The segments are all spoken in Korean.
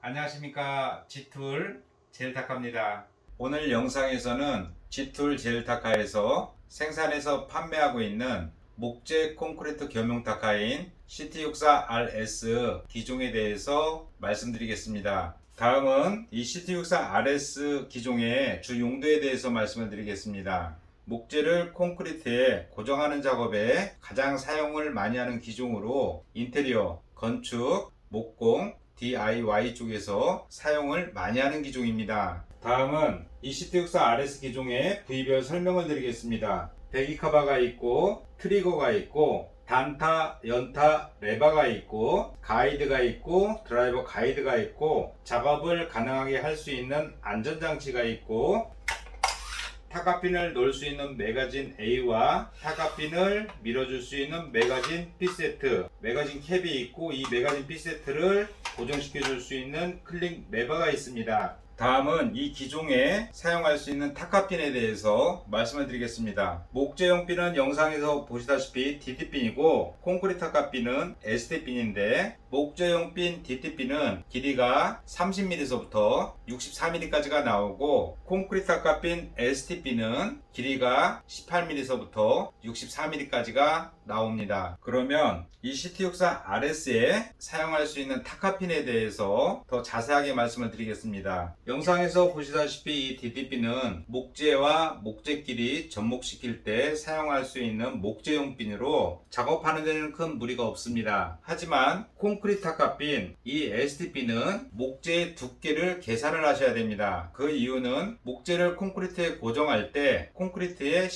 안녕하십니까 G툴 젤타카입니다. 오늘 영상에서는 G툴 젤타카에서 생산해서 판매하고 있는 목재 콘크리트 겸용 타카인 CT64RS 기종에 대해서 말씀드리겠습니다. 다음은 이 CT64RS 기종의 주 용도에 대해서 말씀을 드리겠습니다. 목재를 콘크리트에 고정하는 작업에 가장 사용을 많이 하는 기종으로 인테리어, 건축, 목공, DIY 쪽에서 사용을 많이 하는 기종입니다. 다음은 이 CT64RS 기종의 부위별 설명을 드리겠습니다. 배기카바가 있고 트리거가 있고 단타, 연타, 레바가 있고 가이드가 있고 드라이버 가이드가 있고 작업을 가능하게 할 수 있는 안전장치가 있고 타카핀을 놓을 수 있는 매거진 A와 타카핀을 밀어줄 수 있는 매거진 B 세트 매거진 캡이 있고 이 매거진 B 세트를 고정시켜 줄 수 있는 클릭 레버가 있습니다 다음은 이 기종에 사용할 수 있는 타카핀에 대해서 말씀을 드리겠습니다. 목재용 핀은 영상에서 보시다시피 DT핀이고 콘크리트 타카핀은 ST핀인데 목재용 핀 DT핀은 길이가 30mm서부터 64mm까지가 나오고 콘크리트 타카핀 ST핀은 길이가 18mm서부터 64mm까지가 나옵니다. 그러면 이 CT64 RS에 사용할 수 있는 타카핀에 대해서 더 자세하게 말씀을 드리겠습니다. 영상에서 보시다시피 이 DDP는 목재와 목재끼리 접목시킬 때 사용할 수 있는 목재용 핀으로 작업하는 데는 큰 무리가 없습니다. 하지만 콘크리트 타카핀, 이 STP는 목재의 두께를 계산을 하셔야 됩니다. 그 이유는 목재를 콘크리트에 고정할 때 콘크리트 에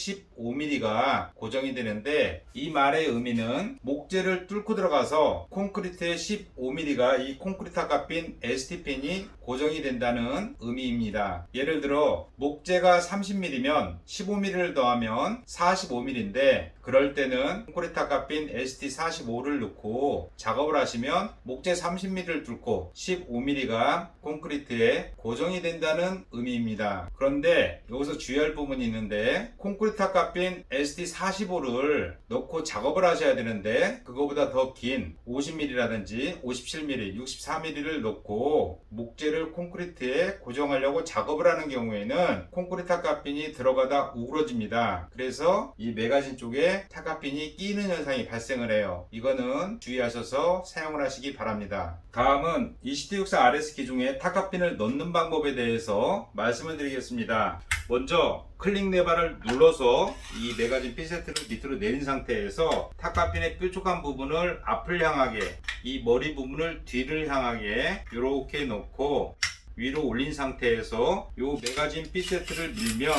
15mm가 고정이 되는데 이 말의 의미는 목재를 뚫고 들어가서 콘크리트에 15mm가 이 콘크리트 타카핀 ST핀이 고정이 된다는 의미입니다. 예를 들어 목재가 30mm면 15mm를 더하면 45mm인데 그럴 때는 콘크리트 타카핀 ST45를 넣고 작업을 하시면 목재 30mm를 뚫고 15mm가 콘크리트에 고정이 된다는 의미입니다. 그런데 여기서 주의할 부분이 있는데 콘크리트 타카핀 ST45를 넣고 작업을 하셔야 되는데 그거보다 더 긴 50mm라든지 57mm, 64mm를 넣고 목재를 콘크리트에 고정하려고 작업을 하는 경우에는 콘크리트 타카핀이 들어가다 우그러집니다. 그래서 이 매가진 쪽에 타카핀이 끼는 현상이 발생을 해요. 이거는 주의하셔서 사용을 하시기 바랍니다. 다음은 이 CT64 RS 기종에 타카핀을 넣는 방법에 대해서 말씀을 드리겠습니다. 먼저 클릭 레버를 눌러서 이 매가진 핀세트를 밑으로 내린 상태에서 타카핀의 뾰족한 부분을 앞을 향하게 이 머리 부분을 뒤를 향하게 이렇게 놓고 위로 올린 상태에서 이 매가진 핀세트를 밀면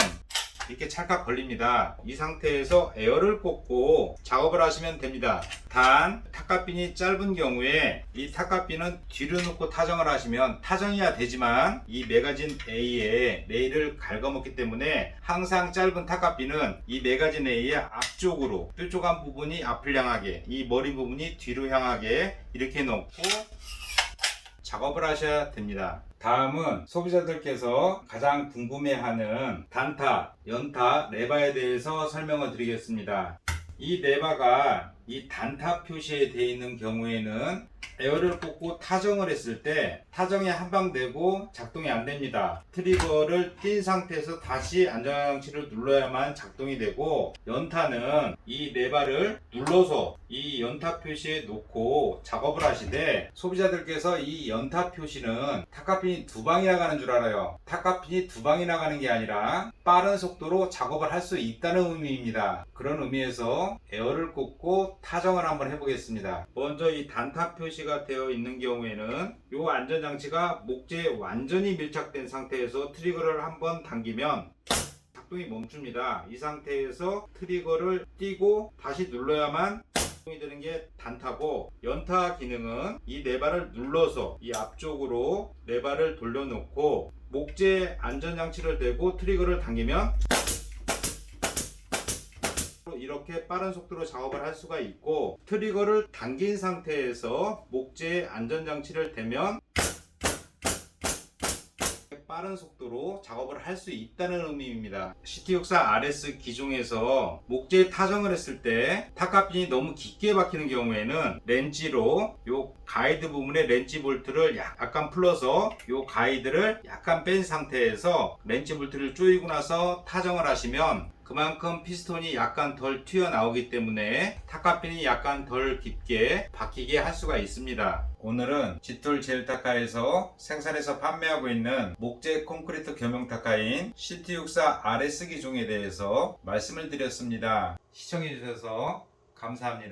이렇게 찰칵 걸립니다. 이 상태에서 에어를 꽂고 작업을 하시면 됩니다. 단 타카핀이 짧은 경우에 이 타카핀은 뒤로 놓고 타정을 하시면 타정이야 되지만 이 매거진 A에 레일을 갉아먹기 때문에 항상 짧은 타카핀은 이 매거진 A의 앞쪽으로 뾰족한 부분이 앞을 향하게 이 머리 부분이 뒤로 향하게 이렇게 놓고 작업을 하셔야 됩니다. 다음은 소비자들께서 가장 궁금해하는 단타, 연타, 레바에 대해서 설명을 드리겠습니다. 이 레바가 이 단타 표시에 되어 있는 경우에는 에어를 꽂고 타정을 했을 때 타정이 한방 되고 작동이 안 됩니다. 트리거를 띈 상태에서 다시 안전장치를 눌러야만 작동이 되고 연타는 이 레바를 눌러서 이 연타 표시에 놓고 작업을 하시되 소비자들께서 이 연타 표시는 타카핀이 두 방이 나가는 줄 알아요. 타카핀이 두 방이 나가는 게 아니라 빠른 속도로 작업을 할 수 있다는 의미입니다. 그런 의미에서 에어를 꽂고 타정을 한번 해보겠습니다. 먼저 이 단타 표시 가 되어 있는 경우에는 이 안전장치가 목재에 완전히 밀착된 상태에서 트리거를 한번 당기면 작동이 멈춥니다. 이 상태에서 트리거를 띄고 다시 눌러야만 작동이 되는 게 단타고 연타 기능은 이 레바를 눌러서 이 앞쪽으로 레바를 돌려놓고 목재 안전장치를 대고 트리거를 당기면 이렇게 빠른 속도로 작업을 할 수가 있고 트리거를 당긴 상태에서 목재에 안전장치를 대면 빠른 속도로 작업을 할 수 있다는 의미입니다. CT64 RS 기종에서 목재 타정을 했을 때 타카핀이 너무 깊게 박히는 경우에는 렌치로 요 가이드 부분에 렌치 볼트를 약간 풀어서 이 가이드를 약간 뺀 상태에서 렌치 볼트를 조이고 나서 타정을 하시면 그만큼 피스톤이 약간 덜 튀어나오기 때문에 타카핀이 약간 덜 깊게 박히게 할 수가 있습니다. 오늘은 G툴 젤타카에서 생산해서 판매하고 있는 목재 콘크리트 겸용 타카인 CT64 RS 기종에 대해서 말씀을 드렸습니다. 시청해주셔서 감사합니다.